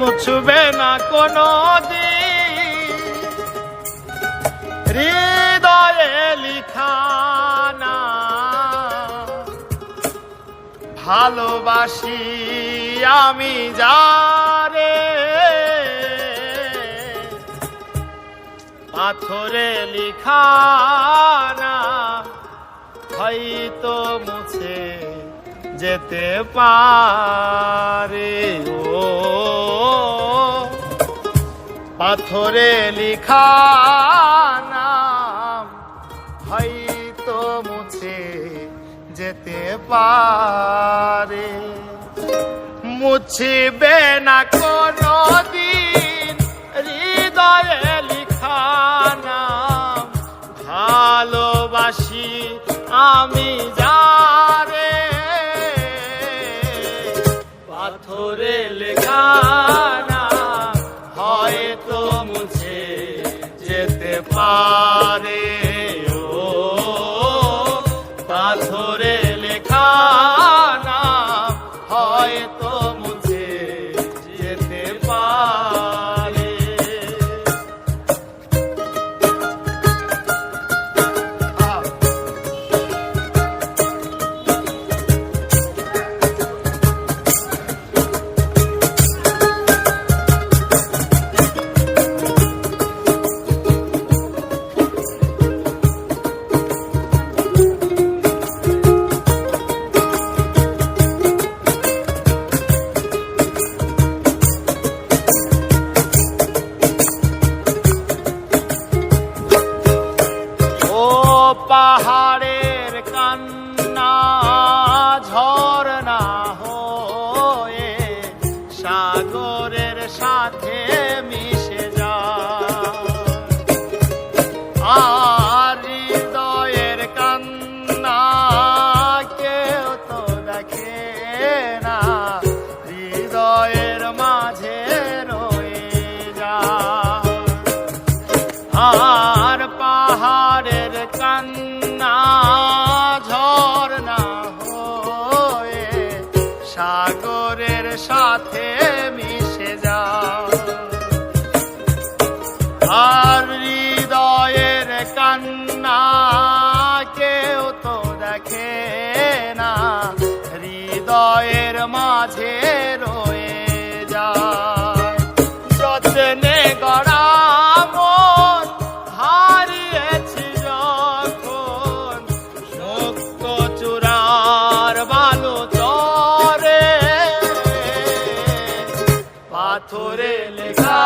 মুছবে না কোনো হৃদয়ে লিখানা ভালোবাসি আমি যারে। পাথরে লিখানা হয়তো মুছে যেতে পারে। ও পাথরে লিখা নাম হয়তো মুছে যেতে পারে। মুছবে না কোনো দিন হৃদয়ে লিখা নাম। ভালোবাসি আমি সাগরের সাথে মিশে যায়। আর হৃদয়ের কান্না কেউ তো দেখে না, হৃদয়ের মাঝে রয়ে যায়। আর পাহাড়ের কান্না সাগরের সাথে মিশে হৃদয়ের মাঝে রয়ে যায়। যত্নে গড়া হারিয়েছি যখন মুক্ত চূড়ার বালু চরে পাথরে লেখা